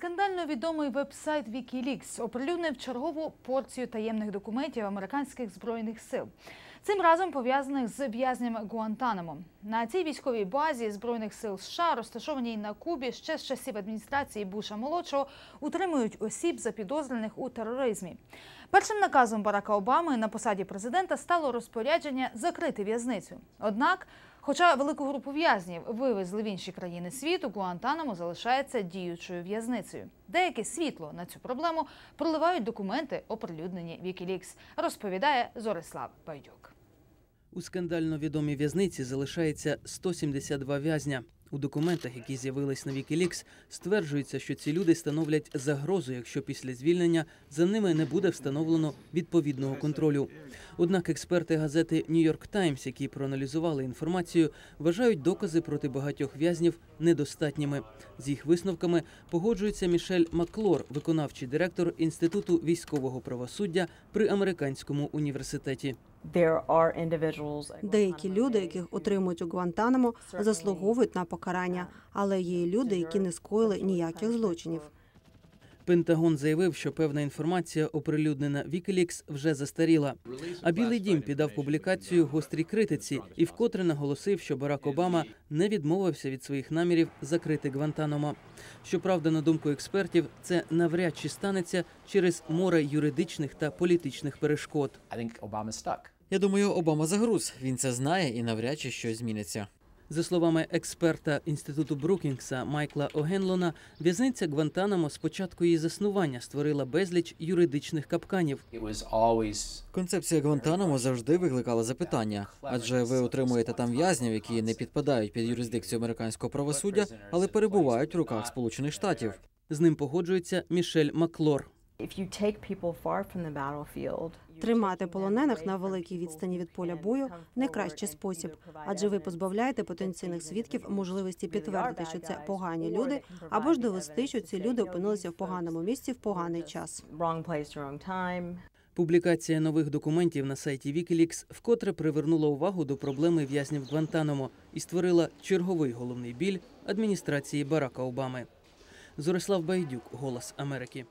Скандально відомий веб-сайт Wikileaks оприлюднив чергову порцію таємних документів американських збройних сил. Цим разом пов'язаних з в'язнями Гуантанамо. На цій військовій базі збройних сил США, розташованій на Кубі ще з часів адміністрації Буша молодшого, утримують осіб запідозрених у тероризмі. Першим наказом Барака Обами на посаді президента стало розпорядження закрити в'язницю. Однак, хоча велику групу в'язнів вивезли в інші країни світу, Гуантанамо залишається діючою в'язницею. Деяке світло на цю проблему проливають документи, оприлюднені Wikileaks, розповідає Зорислав Байдюк. У скандально відомій в'язниці залишається 172 в'язня. У документах, які з'явились на Wikileaks, стверджується, що ці люди становлять загрозу, якщо після звільнення за ними не буде встановлено відповідного контролю. Однак експерти газети York Times, які проаналізували інформацію, вважають докази проти багатьох в'язнів недостатніми. З їх висновками погоджується Мішель Маклор, виконавчий директор Інституту військового правосуддя при американському університеті. Деякі люди, яких отримують у Гуантанамо, заслуговують на покарання, але є і люди, які не скоїли ніяких злочинів. Пентагон заявив, що певна інформація, оприлюднена Wikileaks, вже застаріла. А Білий Дім піддав публікацію гострій критиці і вкотре наголосив, що Барак Обама не відмовився від своїх намірів закрити Гвантанамо. Щоправда, на думку експертів, це навряд чи станеться через море юридичних та політичних перешкод. Я думаю, Обама загруз. Він це знає і навряд чи щось зміниться. За словами експерта інституту Брукінгса Майкла Огенлона, в'язниця Гвантанамо з початку її заснування створила безліч юридичних капканів. Концепція Гвантанамо завжди викликала запитання, адже ви отримуєте там в'язнів, які не підпадають під юрисдикцію американського правосуддя, але перебувають в руках Сполучених Штатів. З ним погоджується Мішель Маклор. If you take people far from the battlefield, Тримати полонених на великій відстані від поля бою найкращий спосіб, адже ви позбавляєте потенційних свідків можливості підтвердити, що це погані люди, або ж довести, що ці люди опинилися в поганому місці в поганий час. wrong place. Публікація нових документів на сайті Wikileaks вкотре привернула увагу до проблеми в'язнів Гвантанамо і створила черговий головний біль адміністрації Барака Обами. Зорислав Байдюк, Голос Америки.